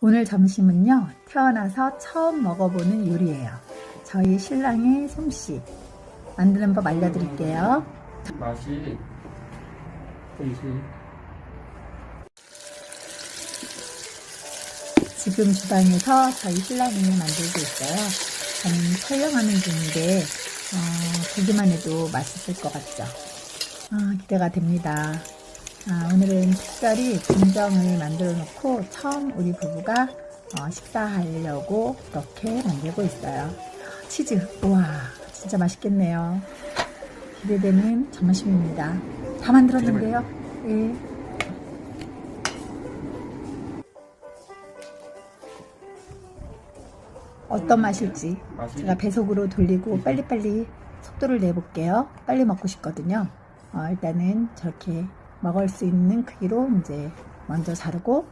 오늘 점심은요, 태어나서 처음 먹어보는 요리예요. 저희 신랑의 솜씨. 만드는 법 알려드릴게요. 맛이 좀지 지금 주방에서 저희 신랑이 만들고 있어요. 저는 촬영하는 중인데, 어, 보기만 해도 맛있을 것 같죠? 아, 기대가 됩니다. 아, 오늘은 특별히 김정을 만들어 놓고 처음 우리 부부가 어, 식사하려고 이렇게 만들고 있어요. 치즈, 우와, 진짜 맛있겠네요. 기대되는 점심입니다. 다 만들었는데요. 예. 어떤 맛일지 제가 배속으로 돌리고 빨리빨리 속도를 내볼게요. 빨리 먹고 싶거든요. 어, 일단은 저렇게 먹을 수 있는 크기로 이제 먼저 자르고